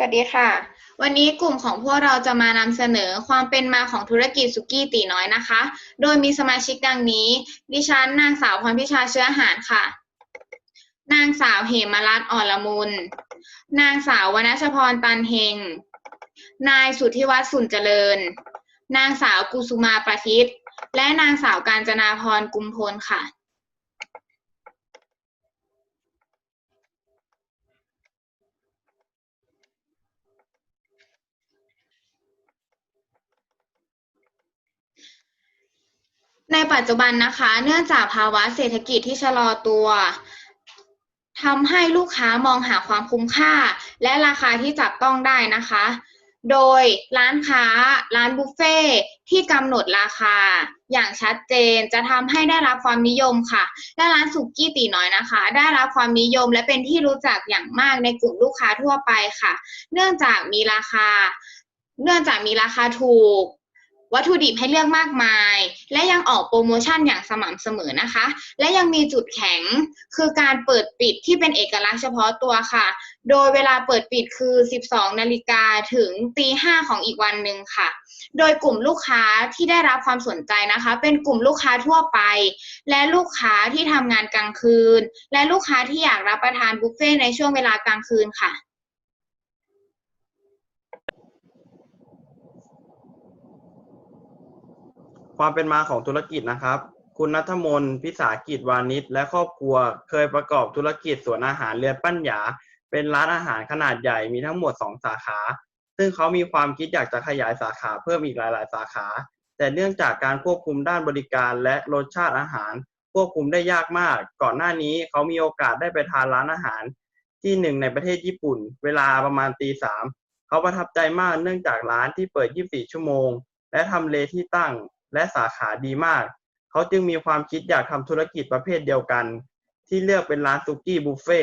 วัสดีค่ะ วันนี้กลุ่มของพวกเราจะมานำเสนอความเป็นมาของธุรกิจสุกี้ตีน้อยนะคะ โดยมีสมาชิกดังนี้ ดิฉันนางสาวพรพิชาเชื้อหานค่ะ นางสาวเหมรัตน์อ่อนละมุน นางสาววนชพรตันเฮง นายสุทธิวัฒน์สุนเจริญ นางสาวกุสุมาประทิตและนางสาวกาญจนาพรกุมพลค่ะ ในปัจจุบันนะคะ เนื่องจากภาวะเศรษฐกิจที่ชะลอตัวทำให้ลูกค้ามองหาความคุ้มค่า และราคาที่จับต้องได้นะคะ โดยร้านค้า ร้านบุฟเฟ่ที่กำหนดราคา อย่างชัดเจนจะทำให้ได้รับความนิยมค่ะ และร้านสุกี้ตีน้อยนะคะ ได้รับความนิยมและเป็นที่รู้จักอย่างมากในกลุ่มลูกค้าทั่วไปค่ะ เนื่องจากมีราคา เนื่องจากมีราคาถูก วัตถุดิบให้เลือกมากมาย และยังออกโปรโมชั่นอย่างสม่ำเสมอนะคะ และยังมีจุดแข็งคือการเปิดปิดที่เป็นเอกลักษณ์เฉพาะตัวค่ะ โดยเวลาเปิดปิดคือ 12 นาฬิกาถึงตี5ของอีกวันหนึ่งค่ะ โดยกลุ่มลูกค้าที่ได้รับความสนใจนะคะ เป็นกลุ่มลูกค้าทั่วไป และลูกค้าที่ทำงานกลางคืน และลูกค้าที่อยากรับประทานบุฟเฟ่ต์ในช่วงเวลากลางคืนค่ะ ความเป็นมาของธุรกิจนะครับ คุณนัทมนพิสากิจวานิชและครอบครัวเคยประกอบธุรกิจสวนอาหารเรือนปั้นหยา เป็นร้านอาหารขนาดใหญ่มีทั้งหมด 2 สาขา ซึ่งเขามีความคิดอยากจะขยายสาขาเพิ่มอีกหลาย ๆ สาขา แต่เนื่องจากการควบคุมด้านบริการและรสชาติอาหาร ควบคุมได้ยากมาก ก่อนหน้านี้เขามีโอกาสได้ไปทานร้านอาหาร ที่หนึ่งในประเทศญี่ปุ่น เวลาประมาณตีสามเขาประทับใจมากเนื่องจากร้านที่เปิด 24 ชั่วโมง และทำเลที่ตั้ง และสาขาดีมาก เขาจึงมีความคิดอยากทำธุรกิจประเภทเดียวกัน ที่เลือกเป็นร้านซุกี้บุฟเฟ่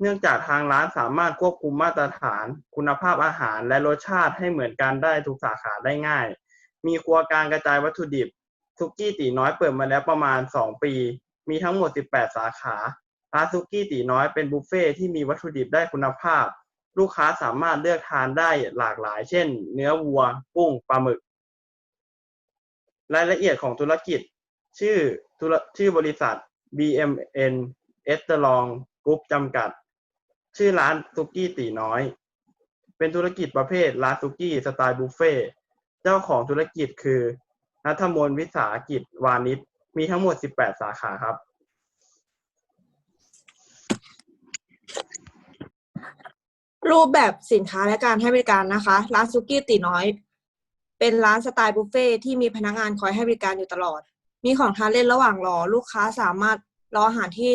เนื่องจากทางร้านสามารถควบคุมมาตรฐาน คุณภาพอาหารและรสชาติให้เหมือนกันได้ทุกสาขาได้ง่าย มีครัวกางกระจายวัตถุดิบซุกี้ตีน้อยเปิดมาแล้วประมาณ 2 ปี มีทั้งหมด 18 สาขาร้านซุกี้ตีน้อยเป็นบุฟเฟ่ที่มีวัตถุดิบได้คุณภาพ ลูกค้าสามารถเลือกทานได้หลากหลาย เช่น เนื้อวัว กุ้งปลาหมึก รายละเอียดของธุรกิจ ชื่อธุรชื่อบริษัท BMN e s t e r o n Group จำกัด ชื่อร้านซุกี้ตีน้อย เป็นธุรกิจประเภทร้านซุกี้สไตล์บุฟเฟ่เจ้าของธุรกิจคือนัทมนวิสากิจวานิชมีทั้งหมด 18 สาขาครับ รูปแบบสินค้าและการให้บริการนะคะ ร้านซุกี้ตีน้อย เป็นร้านสไตล์บุฟเฟ่ที่มีพนักงานคอยให้บริการอยู่ตลอด มีของทานเล่นระหว่างรอ ลูกค้าสามารถรออาหารที่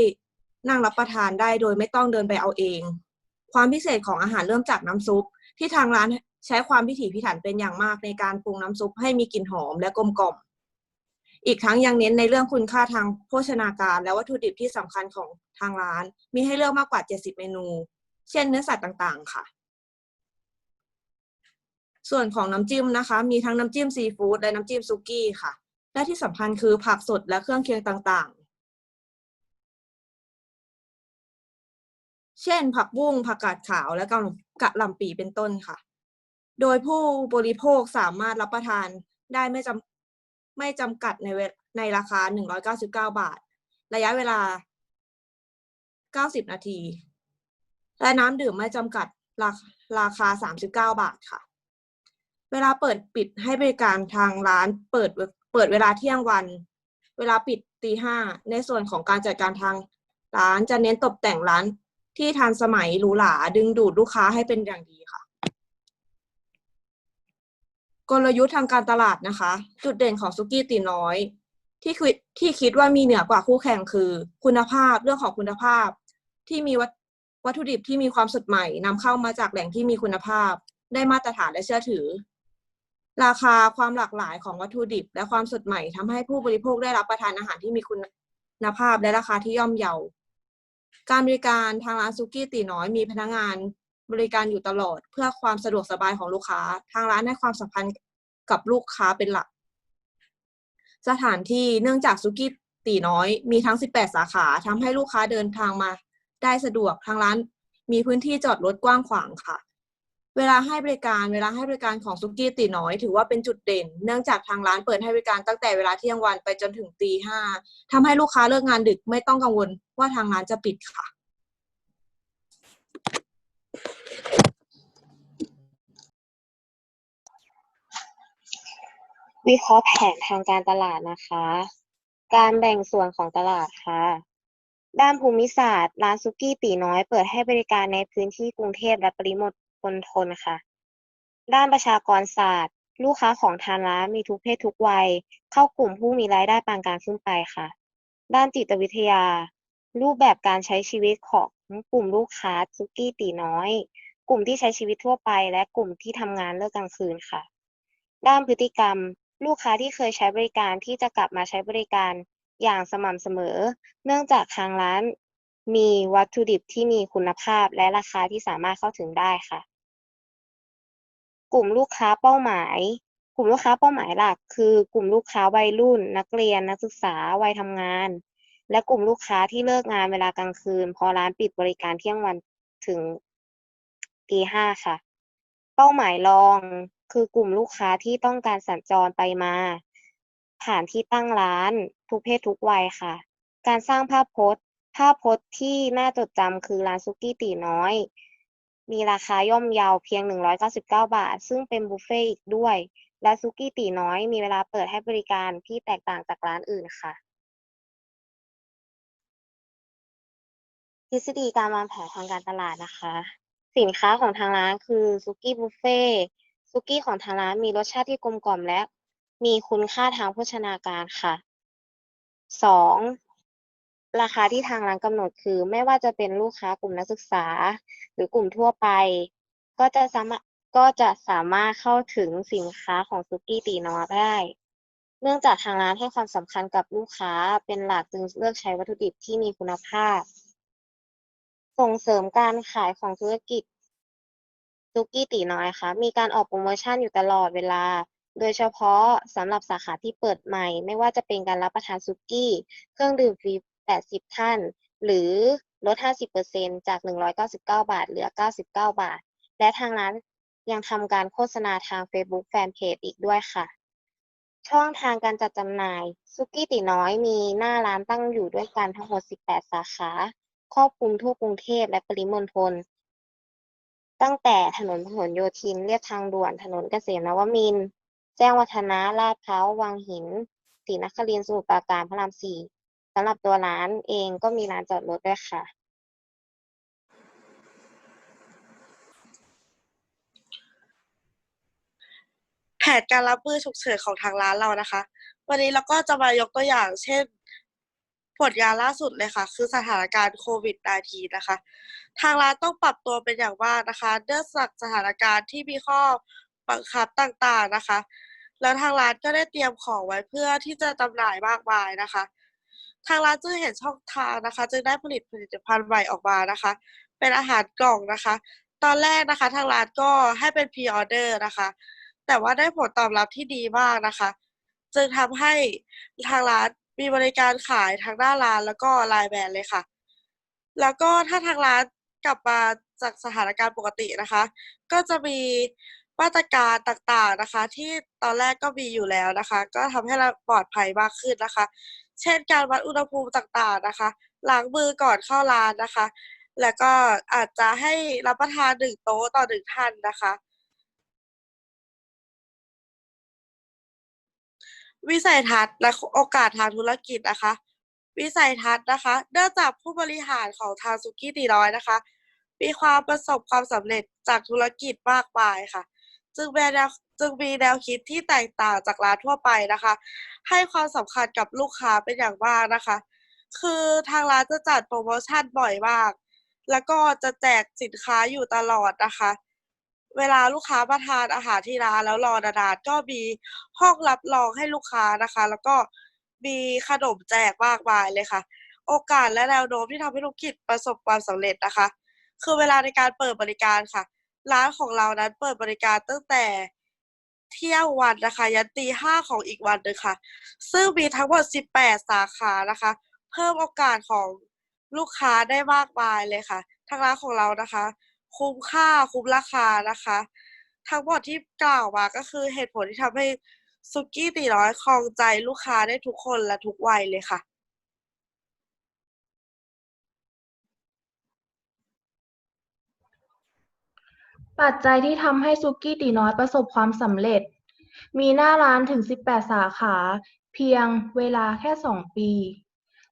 นั่งรับประทานได้โดยไม่ต้องเดินไปเอาเอง ความพิเศษของอาหารเริ่มจากน้ำซุป ที่ทางร้านใช้ความพิถีพิถันเป็นอย่างมากในการปรุงน้ำซุปให้มีกลิ่นหอมและกลมกล่อม อีกทั้งยังเน้นในเรื่องคุณค่าทางโภชนาการ และวัตถุดิบที่สำคัญของทางร้าน มีให้เลือกมากกว่า 70 เมนู เช่นเนื้อสัตว์ต่างๆ ค่ะ ส่วนของน้ำจิ้มนะคะ มีทั้งน้ำจิ้มซีฟู้ดและน้ำจิ้มซุกี้ค่ะ และที่สำคัญคือผักสดและเครื่องเคียงต่างๆ เช่น ผักบุ้งผักกาดขาวและกะหล่ำกะหล่ำปีเป็นต้นค่ะ โดยผู้บริโภคสามารถรับประทานได้ไม่จำไม่จำกัดในในราคา 199 บาท ระยะเวลา 90 นาที และน้ำดื่มไม่จำกัดราราคา 39 บาทค่ะ เวลาเปิดปิดให้บริการทางร้าน เปิดเปิดเวลาเที่ยงวัน เวลาปิดตีห้าในส่วนของการจัดการทางร้านจะเน้นตกแต่งร้านที่ทันสมัยหรูหราดึงดูดลูกค้าให้เป็นอย่างดีค่ะ กลยุทธ์ทางการตลาดนะคะ จุดเด่นของซุกี้ตีน้อย ที่คิดที่คิดว่ามีเหนือกว่าคู่แข่งคือ คุณภาพเรื่องของคุณภาพ ที่มีวัตถุดิบที่มีความสดใหม่นำเข้ามาจากแหล่งที่มีคุณภาพ ได้มาตรฐานและเชื่อถือ ราคาความหลากหลายของวัตถุดิบ และความสดใหม่ทำให้ผู้บริโภคได้รับประทานอาหารที่มีคุณภาพและราคาที่ย่อมเยา การบริการทางร้านซุกี้ตีน้อยมีพนักงานบริการอยู่ตลอด เพื่อความสะดวกสบายของลูกค้า ทางร้านให้ความสำคัญกับลูกค้าเป็นหลัก สถานที่เนื่องจากซุกี้ตีน้อยมีทั้ง 18 สาขาทำให้ลูกค้าเดินทางมา ได้สะดวกทางร้านมีพื้นที่จอดรถกว้างขวางค่ะ เวลาให้บริการเวลาให้บริการของซุกี้ตีน้อย ถือว่าเป็นจุดเด่น เนื่องจากทางร้านเปิดให้บริการตั้งแต่เวลาเที่ยงวันไปจนถึงตีห้าทำให้ลูกค้าเลิกงานดึกไม่ต้องกังวลว่าทางร้านจะปิดค่ะ วิเคราะห์แผนทางการตลาดนะคะ การแบ่งส่วนของตลาดค่ะด้านภูมิศาสตร์ ร้านซุกี้ตีน้อย เปิดให้บริการในพื้นที่กรุงเทพและปริมณ มณฑลค่ะ ด้านประชากรศาสตร์ ลูกค้าของทางร้านมีทุกเพศทุกวัย เข้ากลุ่มผู้มีรายได้ปานกลางขึ้นไปค่ะ ด้านจิตวิทยา รูปแบบการใช้ชีวิตของกลุ่มลูกค้าซุกี้ตีน้อย กลุ่มที่ใช้ชีวิตทั่วไป และกลุ่มที่ทำงานเลิกกลางคืนค่ะ ด้านพฤติกรรม ลูกค้าที่เคยใช้บริการที่จะกลับมาใช้บริการอย่างสม่ำเสมอ เนื่องจากทางร้าน มีวัตถุดิบที่มีคุณภาพและราคาที่สามารถเข้าถึงได้ค่ะ กลุ่มลูกค้าเป้าหมาย กลุ่มลูกค้าเป้าหมายหลัก คือกลุ่มลูกค้าวัยรุ่น นักเรียนนักศึกษาวัยทำงาน และกลุ่มลูกค้าที่เลิกงานเวลากลางคืน พอร้านปิดบริการเที่ยงวันถึงตีห้าค่ะ เป้าหมายรองคือกลุ่มลูกค้าที่ต้องการสัญจรไปมา ผ่านที่ตั้งร้าน ทุกเพศทุกวัยค่ะ การสร้างภาพพจน์ ภาพพจน์ที่น่าจดจำคือร้านซุกี้ตีน้อย มีราคาย่อมเยาเพียง 199 บาท ซึ่งเป็นบุฟเฟ่ต์อีกด้วย และซุกี้ตีน้อยมีเวลาเปิดให้บริการที่แตกต่างจากร้านอื่นค่ะ ทฤษฎีการวางแผนทางการตลาดนะคะ สินค้าของทางร้านคือซุกี้บุฟเฟ่ซุกี้ของทางร้านมีรสชาติที่กลมกล่อมและ มีคุณค่าทางโภชนาการค่ะสอง ราคาที่ทางร้านกำหนดคือ ไม่ว่าจะเป็นลูกค้ากลุ่มนักศึกษา หรือกลุ่มทั่วไป ก็จะสามารถก็จะสามารถเข้าถึงสินค้าของซุกี้ตีน้อยได้ เนื่องจากทางร้านให้ความสำคัญกับลูกค้าเป็นหลักจึงเลือกใช้วัตถุดิบที่มีคุณภาพ ส่งเสริมการขายของธุรกิจซุกี้ตีน้อยค่ะมีการออกโปรโมชั่นอยู่ตลอดเวลา โดยเฉพาะสำหรับสาขาที่เปิดใหม่ ไม่ว่าจะเป็นการรับประทานซุกี้ เครื่องดื่มฟรี 80 ท่าน หรือลด 50%จาก 199 บาท เหลือ 99 บาท และทางร้านยังทำการโฆษณาทาง Facebook Fanpage อีกด้วยค่ะ ช่องทางการจัดจำหน่ายซุกี้ตีน้อยมีหน้าร้านตั้งอยู่ด้วยกันทั้งหมด 18 สาขา ครอบคลุมทั่วกรุงเทพและปริมณฑลตั้งแต่ถนนพหลโยธินเลียบทางด่วนถนนเกษมนวมิน แจ้งวัฒนะลาดพร้าววังหินศรีนครินทร์สมุทรปราการพระรามสี่ สำหรับตัวร้านเองก็มีลานจอดรถด้วยค่ะ แผนการรับมือฉุกเฉินของทางร้านเรานะคะ วันนี้เราก็จะมายกตัวอย่าง เช่น ผลงานล่าสุดเลยค่ะ คือสถานการณ์โควิด -19 นะคะ ทางร้านต้องปรับตัวเป็นอย่างมากนะคะ เนื่องจากสถานการณ์ที่มีข้อบังคับต่างๆนะคะ แล้วทางร้านก็ได้เตรียมของไว้เพื่อที่จะจำหน่ายมากมายนะคะ ทางร้านจึงเห็นช่องทางนะคะ จึงได้ผลิตผลิตภัณฑ์ใหม่ออกมานะคะ เป็นอาหารกล่องนะคะ ตอนแรกนะคะ ทางร้านก็ให้เป็นพรีออเดอร์นะคะ แต่ว่าได้ผลตอบรับที่ดีมากนะคะ จึงทำให้ทางร้านมีบริการขายทั้งหน้าร้านแล้วก็ไลน์แมนเลยค่ะ แล้วก็ถ้าทางร้านกลับมาจากสถานการณ์ปกตินะคะ ก็จะมีมาตรการต่างๆนะคะ ที่ตอนแรกก็มีอยู่แล้วนะคะ ก็ทำให้เราปลอดภัยมากขึ้นนะคะ เช่นการวัดอุณหภูมิต่างๆนะคะล้างมือก่อนเข้าร้านนะคะ แล้วก็อาจจะให้รับประทานหนึ่งโต๊ะต่อหนึ่งท่านนะคะ วิสัยทัศน์และโอกาสทางธุรกิจนะคะ วิสัยทัศน์นะคะเนื่องจากผู้บริหารของทางซุกี้ตีน้อยนะคะ มีความประสบความสำเร็จจากธุรกิจมากมายค่ะ จึงมีแนวจึงมีแนวคิดที่แตกต่างจากร้านทั่วไปนะคะ ให้ความสำคัญกับลูกค้าเป็นอย่างมากนะคะ คือทางร้านจะจัดโปรโมชั่นบ่อยมาก แล้วก็จะแจกสินค้าอยู่ตลอดนะคะ เวลาลูกค้ามาทานอาหารที่ร้านแล้วรอนานๆก็มีห้องรับรองให้ลูกค้านะคะ แล้วก็มีขนมแจกมากมายเลยค่ะ โอกาสและแนวโน้มที่ทำให้ธุรกิจประสบความสำเร็จนะคะ คือเวลาในการเปิดบริการค่ะ ร้านของเรานั้นเปิดบริการตั้งแต่เที่ยงวันนะคะ ยันตีห้าของอีกวันหนึ่งค่ะ ซึ่งมีทั้งหมด 18 สาขานะคะ เพิ่มโอกาสของลูกค้าได้มากมายเลยค่ะ ทางร้านของเรานะคะ คุ้มค่าคุ้มราคานะคะ ทั้งหมดที่กล่าวมาก็คือเหตุผลที่ทำให้ซุกี้ตีน้อยครองใจลูกค้าได้ทุกคนและทุกวัยเลยค่ะ ปัจจัยที่ทำให้ซุกี้ตีน้อยประสบความสำเร็จ มีหน้าร้านถึง 18 สาขา เพียงเวลาแค่ 2 ปี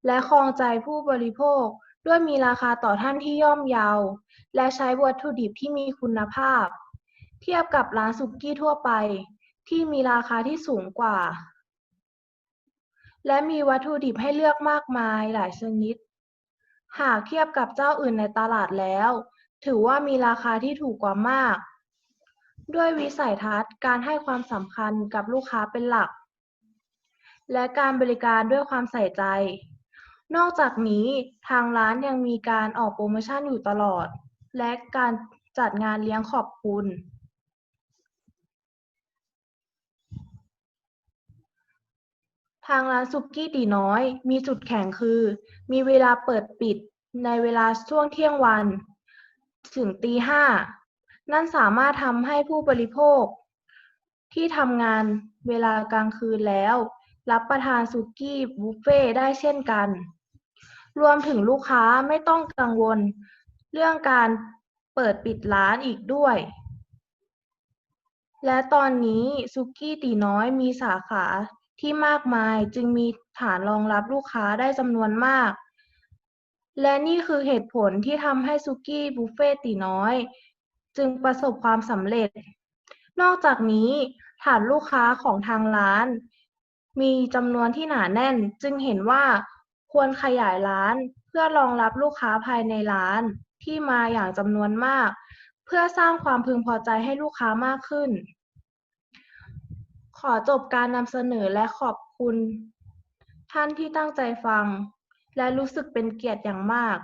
และครองใจผู้บริโภคด้วยมีราคาต่อท่านที่ย่อมเยา และใช้วัตถุดิบที่มีคุณภาพ เทียบกับร้านซุกี้ทั่วไป ที่มีราคาที่สูงกว่า และมีวัตถุดิบให้เลือกมากมายหลายชนิด หากเทียบกับเจ้าอื่นในตลาดแล้ว ถือว่ามีราคาที่ถูกกว่ามาก ด้วยวิสัยทัศน์การให้ความสำคัญกับลูกค้าเป็นหลัก และการบริการด้วยความใส่ใจ นอกจากนี้ทางร้านยังมีการออกโปรโมชั่นอยู่ตลอด และการจัดงานเลี้ยงขอบคุณ ทางร้านซุกี้ตีน้อย มีจุดแข็งคือ มีเวลาเปิดปิดในเวลาช่วงเที่ยงวัน ถึงตีห้านั่นสามารถทำให้ผู้บริโภค ที่ทำงานเวลากลางคืนแล้ว รับประทานซุกี้บุฟเฟ่ได้เช่นกัน รวมถึงลูกค้าไม่ต้องกังวล เรื่องการเปิดปิดร้านอีกด้วย และตอนนี้ซุกี้ตีน้อยมีสาขาที่มากมายจึงมีฐานรองรับลูกค้าได้จำนวนมาก และนี่คือเหตุผลที่ทำให้ซุกี้บุฟเฟ่ต์ตีน้อย จึงประสบความสำเร็จ นอกจากนี้ฐานลูกค้าของทางร้าน มีจำนวนที่หนาแน่น จึงเห็นว่าควรขยายร้านเพื่อรองรับลูกค้าภายในร้านที่มาอย่างจำนวนมาก เพื่อสร้างความพึงพอใจให้ลูกค้ามากขึ้น ขอจบการนำเสนอและขอบคุณ ท่านที่ตั้งใจฟัง และรู้สึกเป็นเกียรติอย่างมาก